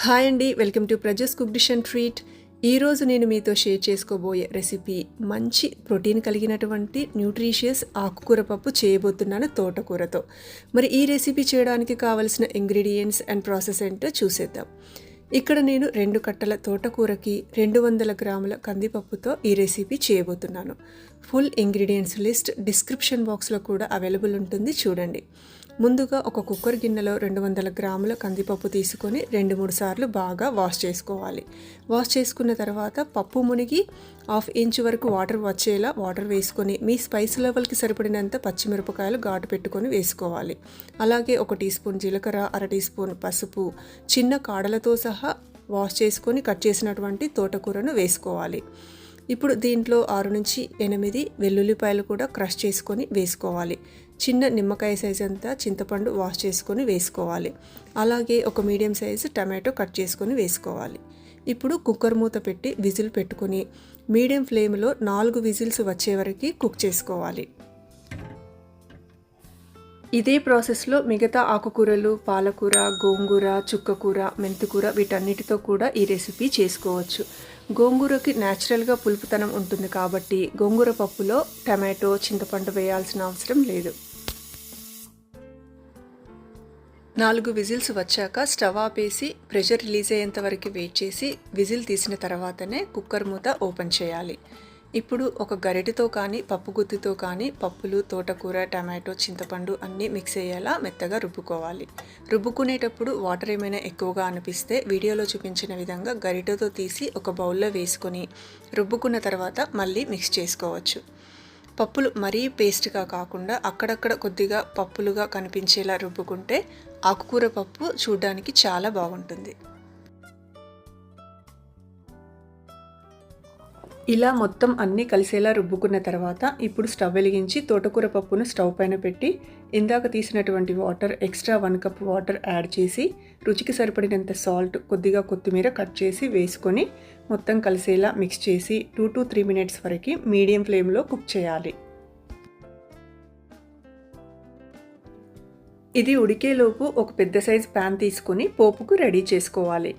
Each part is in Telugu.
హాయ్ అండి వెల్కమ్ టు ప్రజస్ కుక్ డిష్ అండ్ ట్రీట్. ఈరోజు నేను మీతో షేర్ చేసుకోబోయే రెసిపీ మంచి ప్రోటీన్ కలిగినటువంటి న్యూట్రిషియస్ ఆకుకూర పప్పు చేయబోతున్నాను తోటకూరతో. మరి ఈ రెసిపీ చేయడానికి కావలసిన ఇంగ్రీడియంట్స్ అండ్ ప్రాసెస్ ఏంటో చూసేద్దాం. ఇక్కడ నేను రెండు కట్టల తోటకూరకి రెండు వందల గ్రాముల కందిపప్పుతో ఈ రెసిపీ చేయబోతున్నాను. ఫుల్ ఇంగ్రీడియంట్స్ లిస్ట్ డిస్క్రిప్షన్ బాక్స్లో కూడా అవైలబుల్ ఉంటుంది చూడండి. ముందుగా ఒక కుక్కర్ గిన్నెలో రెండు వందల గ్రాముల కందిపప్పు తీసుకొని రెండు మూడు సార్లు బాగా వాష్ చేసుకోవాలి. వాష్ చేసుకున్న తర్వాత పప్పు మునిగి హాఫ్ ఇంచ్ వరకు వాటర్ వచ్చేలా వాటర్ వేసుకొని మీ స్పైస్ లెవెల్కి సరిపడినంత పచ్చిమిరపకాయలు ఘాటు పెట్టుకొని వేసుకోవాలి. అలాగే ఒక టీ స్పూన్ జీలకర్ర అర టీ స్పూన్ పసుపు చిన్న కాడలతో సహా వాష్ చేసుకొని కట్ చేసినటువంటి తోటకూరను వేసుకోవాలి. ఇప్పుడు దీంట్లో ఆరు నుంచి ఎనిమిది వెల్లుల్లిపాయలు కూడా క్రష్ చేసుకొని వేసుకోవాలి. చిన్న నిమ్మకాయ సైజ్ అంతా చింతపండు వాష్ చేసుకొని వేసుకోవాలి. అలాగే ఒక మీడియం సైజు టమాటో కట్ చేసుకొని వేసుకోవాలి. ఇప్పుడు కుక్కర్ మూత పెట్టి విజిల్ పెట్టుకొని మీడియం ఫ్లేమ్లో నాలుగు విజిల్స్ వచ్చే వరకు కుక్ చేసుకోవాలి. ఇదే ప్రాసెస్లో మిగతా ఆకుకూరలు పాలకూర గోంగూర చుక్కకూర మెంతికూర వీటన్నిటితో కూడా ఈ రెసిపీ చేసుకోవచ్చు. గోంగూరకి న్యాచురల్గా పులుపుతనం ఉంటుంది కాబట్టి గోంగూర పప్పులో టమాటో చింతపండు వేయాల్సిన అవసరం లేదు. నాలుగు విజిల్స్ వచ్చాక స్టవ్ ఆపేసి ప్రెషర్ రిలీజ్ అయ్యేంత వరకు వెయిట్ చేసి విజిల్ తీసిన తర్వాతనే కుక్కర్ మూత ఓపెన్ చేయాలి. ఇప్పుడు ఒక గరిటెతో కానీ పప్పు గుత్తితో కానీ పప్పులు తోటకూర టమాటో చింతపండు అన్నీ మిక్స్ అయ్యేలా మెత్తగా రుబ్బుకోవాలి. రుబ్బుకునేటప్పుడు వాటర్ ఏమైనా ఎక్కువగా అనిపిస్తే వీడియోలో చూపించిన విధంగా గరిటెతో తీసి ఒక బౌల్లో వేసుకొని రుబ్బుకున్న తర్వాత మళ్ళీ మిక్స్ చేసుకోవచ్చు. పప్పులు మరీ పేస్ట్గా కాకుండా అక్కడక్కడ కొద్దిగా పప్పులుగా కనిపించేలా రుబ్బుకుంటే ఆకుకూర పప్పు చూడడానికి చాలా బాగుంటుంది. ఇలా మొత్తం అన్నీ కలిసేలా రుబ్బుకున్న తర్వాత ఇప్పుడు స్టవ్ వెలిగించి తోటకూర పప్పును స్టవ్ పైన పెట్టి ఇందాక తీసినటువంటి water extra one cup water add చేసి రుచికి సరిపడినంత సాల్ట్ కొద్దిగా కొత్తిమీర కట్ చేసి వేసుకొని మొత్తం కలిసేలా మిక్స్ చేసి టూ టు త్రీ మినిట్స్ వరకు మీడియం ఫ్లేమ్లో కుక్ చేయాలి. ఇది ఉడికేలోపు ఒక పెద్ద సైజ్ ప్యాన్ తీసుకొని పోపుకు రెడీ చేసుకోవాలి.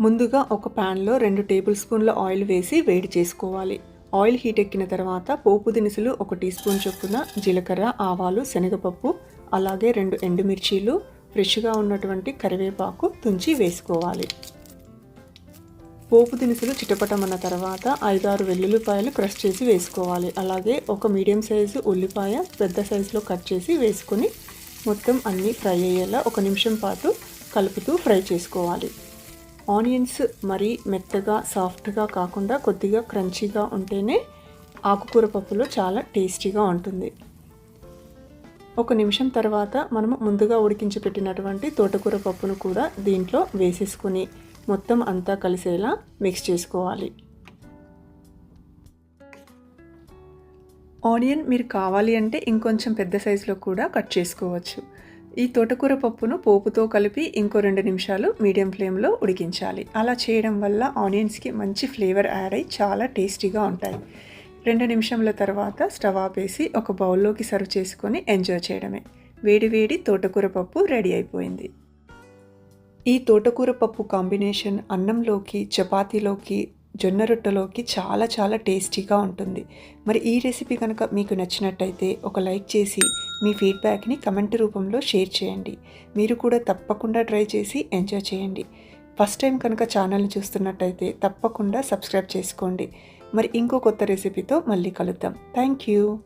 ముందుగా ఒక ప్యాన్లో రెండు టేబుల్ స్పూన్ల ఆయిల్ వేసి వేడి చేసుకోవాలి. ఆయిల్ హీట్ ఎక్కిన తర్వాత పోపు దినుసులు ఒక టీ స్పూన్ చొప్పున జీలకర్ర ఆవాలు శనగపప్పు అలాగే రెండు ఎండుమిర్చీలు ఫ్రెష్గా ఉన్నటువంటి కరివేపాకు తుంచి వేసుకోవాలి. పోపు దినుసులు చిటపటమన్న తర్వాత ఐదారు వెల్లుల్లిపాయలు క్రష్ చేసి వేసుకోవాలి. అలాగే ఒక మీడియం సైజు ఉల్లిపాయ పెద్ద సైజులో కట్ చేసి వేసుకొని మొత్తం అన్నీ ఫ్రై అయ్యేలా ఒక నిమిషం పాటు కలుపుతూ ఫ్రై చేసుకోవాలి. ఆనియన్స్ మరీ మెత్తగా సాఫ్ట్గా కాకుండా కొద్దిగా క్రంచీగా ఉంటేనే ఆకుకూర పప్పులో చాలా టేస్టీగా ఉంటుంది. ఒక నిమిషం తర్వాత మనము ముందుగా ఉడికించి పెట్టినటువంటి తోటకూర పప్పును కూడా దీంట్లో వేసేసుకొని మొత్తం అంతా కలిసేలా మిక్స్ చేసుకోవాలి. ఆనియన్ మీరు కావాలి అంటే ఇంకొంచెం పెద్ద సైజులో కూడా కట్ చేసుకోవచ్చు. ఈ తోటకూర పప్పును పోపుతో కలిపి ఇంకో రెండు నిమిషాలు మీడియం ఫ్లేమ్లో ఉడికించాలి. అలా చేయడం వల్ల ఆనియన్స్కి మంచి ఫ్లేవర్ యాడ్ అయ్యి చాలా టేస్టీగా ఉంటాయి. రెండు నిమిషంల తర్వాత స్టవ్ ఆపేసి ఒక బౌల్లోకి సర్వ్ చేసుకొని ఎంజాయ్ చేయడమే. వేడివేడి తోటకూర పప్పు రెడీ అయిపోయింది. ఈ తోటకూర పప్పు కాంబినేషన్ అన్నంలోకి చపాతీలోకి జొన్న రొట్టెలోకి చాలా చాలా టేస్టీగా ఉంటుంది. మరి ఈ రెసిపీ కనుక మీకు నచ్చినట్టయితే ఒక లైక్ చేసి మీ ఫీడ్బ్యాక్ని కమెంట్ రూపంలో షేర్ చేయండి. మీరు కూడా తప్పకుండా ట్రై చేసి ఎంజాయ్ చేయండి. ఫస్ట్ టైం కనుక ఛానల్ని చూస్తున్నట్టయితే తప్పకుండా సబ్స్క్రైబ్ చేసుకోండి. మరి ఇంకో కొత్త రెసిపీతో మళ్ళీ కలుద్దాం. Thank you.